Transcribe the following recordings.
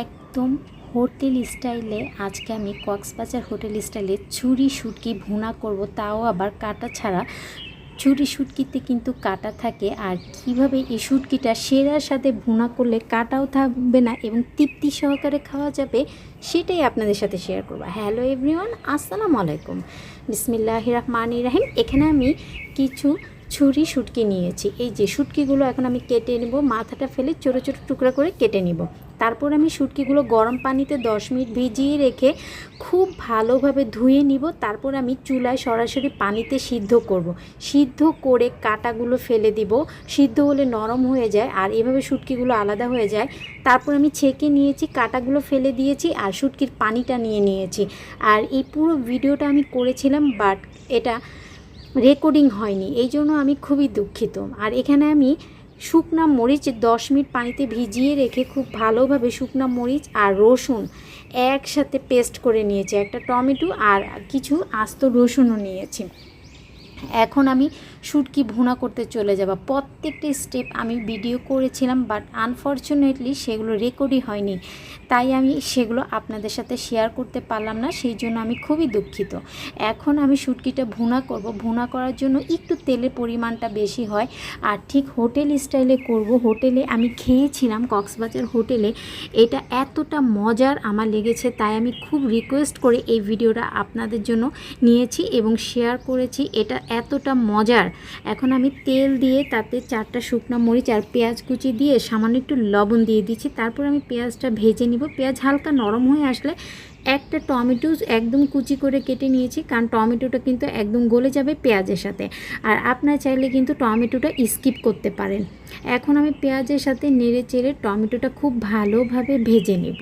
একদম হোটেল স্টাইলে আজকে আমি কক্সবাজার হোটেল স্টাইলে ছুরি শুটকি ভুনা করব, তাও আবার কাটা ছাড়া। ছুরি শুটকিতে কিন্তু কাটা থাকে আর কীভাবে এই শুটকিটা সেরার সাথে ভুনা করলে কাটাও থাকবে না এবং তৃপ্তি সহকারে খাওয়া যাবে সেটাই আপনাদের সাথে শেয়ার করব। হ্যালো এভরিওয়ান আসসালামু আলাইকুম। বিসমিল্লাহ রহমান রাহিম। এখানে আমি কিছু ছুরি শুটকি নিয়েছি। এই যে শুটকিগুলো এখন আমি কেটে নেব, মাথাটা ফেলে ছোটো ছোটো টুকরা করে কেটে নিব। তারপর আমি শুটকিগুলো গরম পানিতে দশ মিনিট ভিজিয়ে রেখে খুব ভালোভাবে ধুয়ে নিব। তারপর আমি চুলায় সরাসরি পানিতে সিদ্ধ করব। সিদ্ধ করে কাটাগুলো ফেলে দিব। সিদ্ধ হলে নরম হয়ে যায় আর এভাবে শুটকিগুলো আলাদা হয়ে যায়। তারপর আমি ছেঁকে নিয়েছি, কাটাগুলো ফেলে দিয়েছি আর শুটকির পানিটা নিয়ে নিয়েছি। আর এই পুরো ভিডিওটা আমি করেছিলাম বাট এটা রেকর্ডিং হয়নি। এই জন্য আমি খুবই দুঃখিত। আর এখানে আমি শুকনা মরিচ দশ মিনিট পানিতে ভিজিয়ে রেখে খুব ভালোভাবে শুকনা মরিচ আর রসুন একসাথে পেস্ট করে নিয়েছি। একটা টমেটো আর কিছু আস্ত রসুনও নিয়েছি। এখন আমি শুটকি ভুনা করতে চলে যাব। প্রত্যেকটি স্টেপ আমি ভিডিও করেছিলাম বাট আনফর্চুনেটলি সেগুলো রেকর্ডই হয়নি। তাই আমি সেগুলো আপনাদের সাথে শেয়ার করতে পারলাম না, সেই জন্য আমি খুবই দুঃখিত। এখন আমি শুটকিটা ভুনা করব। ভুনা করার জন্য একটু তেলের পরিমাণটা বেশি হয়, আর ঠিক হোটেল স্টাইলে করব। হোটেলে আমি খেয়েছিলাম, কক্সবাজার হোটেলে। এটা এতটা মজার আমার লেগেছে, তাই আমি খুব রিকোয়েস্ট করে এই ভিডিওটা আপনাদের জন্য নিয়েছি এবং শেয়ার করেছি। এটা এতটা মজার। এখন আমি তেল দিয়ে তাতে চারটা শুকনো মরিচ আর পেঁয়াজ কুচি দিয়ে সামান্য একটু লবণ দিয়ে দিচ্ছি। তারপর আমি পেঁয়াজটা ভেজে নিব। পেঁয়াজ হালকা নরম হয়ে আসলে একটা টমেটো একদম কুচি করে কেটে নিয়েছি, কারণ টমেটোটা কিন্তু একদম গলে যাবে পেঁয়াজের সাথে। আর আপনার চাইলে কিন্তু টমেটোটা স্কিপ করতে পারেন। এখন আমি পেঁয়াজের সাথে নেড়ে চেড়ে টমেটোটা খুব ভালোভাবে ভেজে নেব।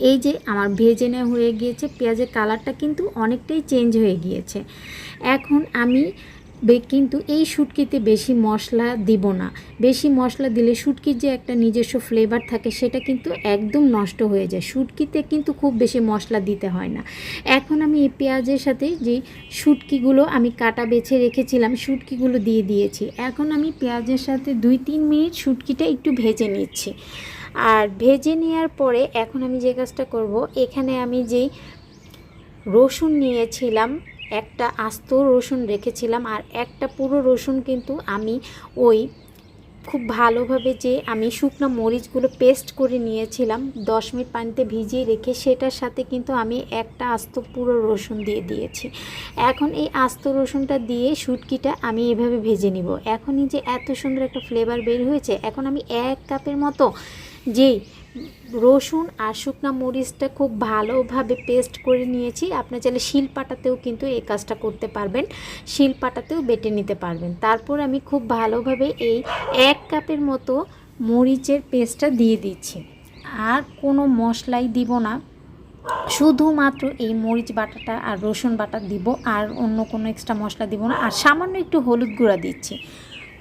এই যে আমার ভেজে নেওয়া হয়ে গিয়েছে, পেঁয়াজের কালারটা কিন্তু অনেকটাই চেঞ্জ হয়ে গিয়েছে। এখন আমি কিন্তু এই শুটকিতে বেশি মশলা দিব না। বেশি মশলা দিলে শুটকির যে একটা নিজস্ব ফ্লেভার থাকে, সেটা কিন্তু একদম নষ্ট হয়ে যায়। শুটকিতে কিন্তু খুব বেশি মশলা দিতে হয় না। এখন আমি এই পেঁয়াজের সাথে যে শুটকিগুলো আমি কাটা বেছে রেখেছিলাম, শুটকিগুলো দিয়ে দিয়েছি। এখন আমি পেঁয়াজের সাথে দুই তিন মিনিট শুটকিটা একটু ভেজে নিচ্ছি। আর ভেজে নেওয়ার পরে এখন আমি যে কাজটা করব, এখানে আমি যেই রসুন নিয়েছিলাম, একটা আস্ত রসুন রেখেছিলাম আর একটা পুরো রসুন কিন্তু আমি ওই খুব ভালোভাবে যে আমি শুকনো মরিচগুলো পেস্ট করে নিয়েছিলাম, দশ মিনিট পানিতে ভিজিয়ে রেখে সেটার সাথে কিন্তু আমি একটা আস্ত পুরো রসুন দিয়ে দিয়েছি। এখন এই আস্ত রসুনটা দিয়ে শুটকিটা আমি এভাবে ভেজে নিব। এখনই যে এত সুন্দর একটা ফ্লেভার বের হয়েছে, এখন আমি এক কাপের মতো যেই রসুন আর শুকনো মরিচটা খুব ভালোভাবে পেস্ট করে নিয়েছি। আপনি চাইলে শিলপাটাতেও কিন্তু এই কাজটা করতে পারবেন। শিলপাটাতেও বেটে নিতে পারবেন। তারপর আমি খুব ভালোভাবে এই এক কাপের মতো মরিচের পেস্টটা দিয়ে দিচ্ছি। আর কোনো মশলাই দিব না। শুধুমাত্র এই মরিচ বাটাটা আর রসুন বাটা দিব। আর অন্য কোনো এক্সট্রা মশলা দিব না। আর সামান্য একটু হলুদ গুঁড়া দিচ্ছি।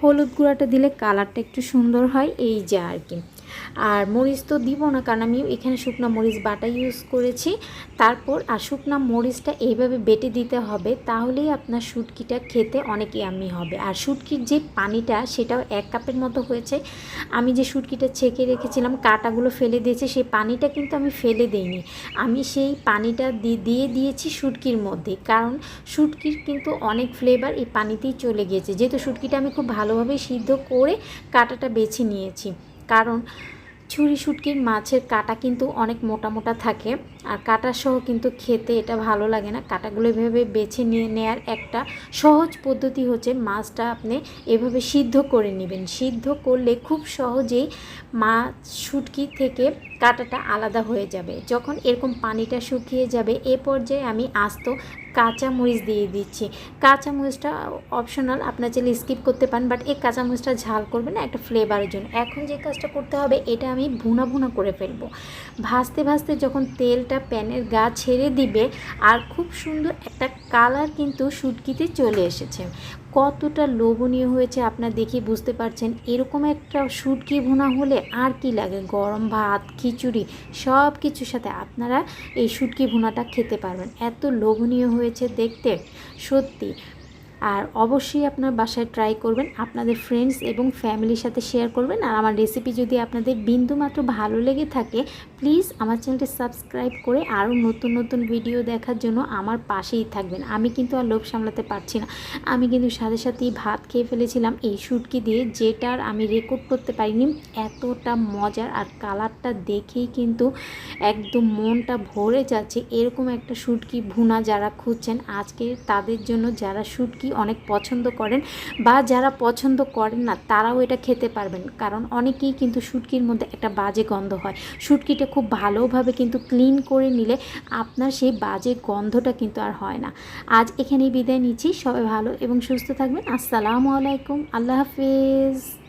হলুদ গুঁড়াটা দিলে কালারটা একটু সুন্দর হয়। এই যে আর কি। আর মরিচ তো দিব না, কারণ আমি এখানে শুকনো মরিচ বাটা ইউজ করেছি। তারপর, আর শুকনো মরিচটা এইভাবে বেটে দিতে হবে, তাহলেই আপনার শুটকিটা খেতে অনেক ইয়াম্মি হবে। আর শুটকির যে পানিটা, সেটাও এক কাপের মতো হয়েছে। আমি যে শুটকিটা ছেঁকে রেখেছিলাম, কাটাগুলো ফেলে দিয়েছে, সেই পানিটা কিন্তু আমি ফেলে দিইনি। আমি সেই পানিটা দিয়ে দিয়েছি শুটকির মধ্যে, কারণ শুটকির কিন্তু অনেক ফ্লেভার এই পানিতেই চলে গিয়েছে। যেহেতু শুটকিটা আমি খুব ভালোভাবে সিদ্ধ করে কাটাটা বেছে নিয়েছি। কারণ ছুরি শুটকির মাছের কাটা কিন্তু অনেক মোটা মোটা থাকে। আর কাটা সহ কিন্তু খেতে এটা ভালো লাগে না। কাটাগুলো এভাবে বেছে নিয়ে নেয়ার একটা সহজ পদ্ধতি হচ্ছে মাছটা আপনি এভাবে সিদ্ধ করে নেবেন। সিদ্ধ করলে খুব সহজেই মাছ শুটকি থেকে কাটাটা আলাদা হয়ে যাবে। যখন এরকম পানিটা শুকিয়ে যাবে, এ পর্যায়ে আমি আস্ত কাঁচা মরিচ দিয়ে দিচ্ছি। কাঁচা মরিচটা অপশনাল আপনার চাইলে স্কিপ করতে পারেন বাট এই কাঁচা মরিচটা ঝাল করবে না, একটা ফ্লেভারের জন্য। এখন যে কাজটা করতে হবে, এটা আমি ভুনা ভুনা করে ফেলব। ভাজতে ভাজতে যখন তেলটা প্যানের গা ছেড়ে দিবে, আর খুব সুন্দর একটা কালার কিন্তু শুটকিতে চলে এসেছে। কতটা লোভনীয় হয়েছে আপনার দেখে বুঝতে পারছেন, এরকম একটা শুটকি ভুনা হলে আর কি লাগে? গরম ভাত, খিচুড়ি সব কিছুর সাথে আপনারা এই শুটকি ভুনাটা খেতে পারবেন। এত লোভনীয় হয়েছে দেখতে। সত্যি আর অবশ্যই আপনার বাসায় ট্রাই করবেন, আপনাদের ফ্রেন্ডস এবং ফ্যামিলির সাথে শেয়ার করবেন। আর আমার রেসিপি যদি আপনাদের বিন্দুমাত্র ভালো লেগে থাকে প্লিজ আমার চ্যানেলটি সাবস্ক্রাইব করে আরও নতুন নতুন ভিডিও দেখার জন্য আমার পাশেই থাকবেন। আমি কিন্তু আর লোভ সামলাতে পারছি না। আমি কিন্তু সাথে সাথেই ভাত খেয়ে ফেলেছিলাম এই শুটকি দিয়ে, যেটার আমি রেকর্ড করতে পারিনি। এতটা মজার আর কালারটা দেখেই কিন্তু একদম মনটা ভরে যাচ্ছে। এরকম একটা শুটকি ভুনা যারা খুঁজছেন, আজকে তাদের জন্য যারা শুটকি অনেক পছন্দ করেন বা যারা পছন্দ করেন না, তারাও এটা খেতে পারবেন। কারণ অনেকেই কিন্তু শুটকির মধ্যে একটা বাজে গন্ধ হয়। শুটকিটা খুব ভালোভাবে কিন্তু ক্লিন করে নিলে আপনার সেই বাজে গন্ধটা কিন্তু আর হয় না। আজ এখানেই বিদায় নিচ্ছি। সবাই ভালো এবং সুস্থ থাকবেন। আসসালামু আলাইকুম। আল্লাহ হাফিজ।